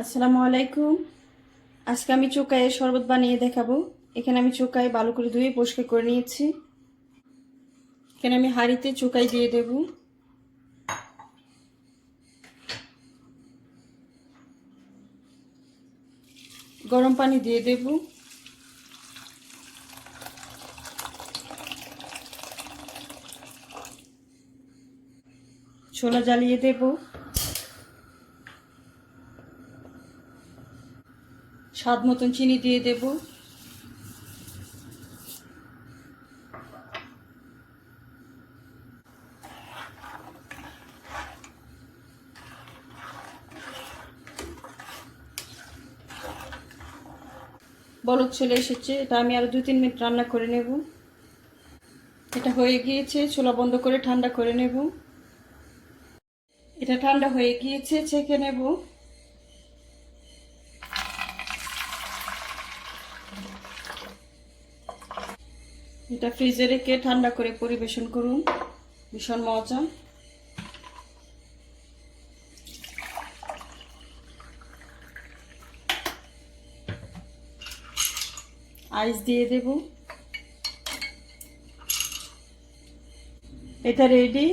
আসসালামু আলাইকুম। আজকে আমি চোকায় শরবত বানিয়ে দেখাবো। এখানে আমি চোকায় ভালো করে ধুয়ে পরিষ্কার করে নিয়েছি। এখানে আমি হাঁড়িতে চোকাই দিয়ে দেব। গরম পানি দিয়ে দেব। ছোলা জ্বালিয়ে দেবো। স্বাদ মতন চিনি দিয়ে দেব। বলক চলে এসেছে। এটা আমি আরও দু তিন মিনিট রান্না করে নেব। এটা হয়ে গিয়েছে ছোলা বন্ধ করে ঠান্ডা করে নেব। এটা ঠান্ডা হয়ে গিয়েছে, ছেঁকে নেব। এটা ফ্রিজে রেখে ঠান্ডা করে পরিবেশন করুন। ভীষণ মজা। আইস দিয়ে দেব। এটা রেডি